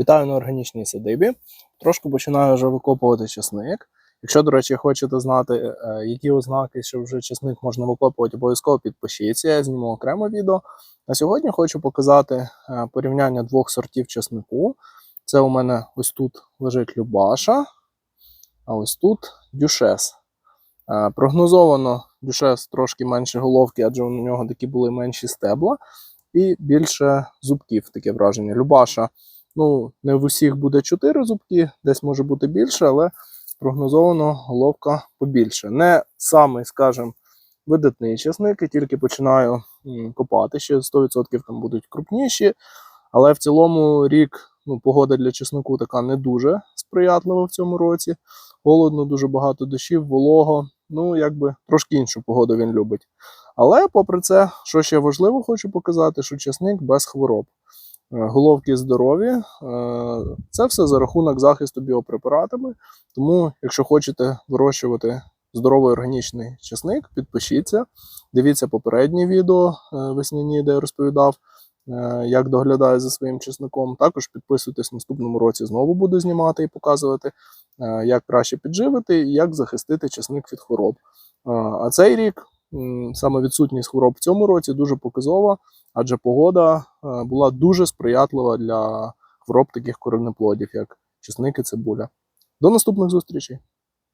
Вітаю на органічній садибі. Трошки починаю вже викопувати часник. Якщо, до речі, хочете знати, е, які ознаки, що вже часник можна викопувати, обов'язково підпишіться, я зніму окреме відео. На сьогодні хочу показати е, порівняння двох сортів часнику. Це у мене ось тут лежить Любаша, а ось тут Дюшес. Е, Прогнозовано Дюшес трошки менше головки, адже у нього такі були менші стебла і більше зубків, таке враження. Любаша, ну, не в усіх буде 4 зубки, десь може бути більше, але прогнозовано головка побільше. Не самий, скажімо, видатний часник, і тільки починаю копати. Ще 100% там будуть крупніші. Але в цілому рік ну, погода для чеснику така не дуже сприятлива в цьому році. Холодно, дуже багато дощів, волого. Ну, якби трошки іншу погоду він любить. Але попри це, що ще важливо, хочу показати, що часник без хвороб. Головки здорові, е, це все за рахунок захисту біопрепаратами. Тому, якщо хочете вирощувати здоровий органічний часник, підпишіться, дивіться попередні відео е, весняні, де я розповідав, е, як доглядаю за своїм чесником. Також підписуйтесь в наступному році, знову буду знімати і показувати, як краще підживити і як захистити чесник від хвороб. А цей рік саме відсутність хвороб в цьому році дуже показова, адже погода е, була дуже сприятлива для хвороб таких коренеплодів, як чесники, цибуля. До наступних зустрічей!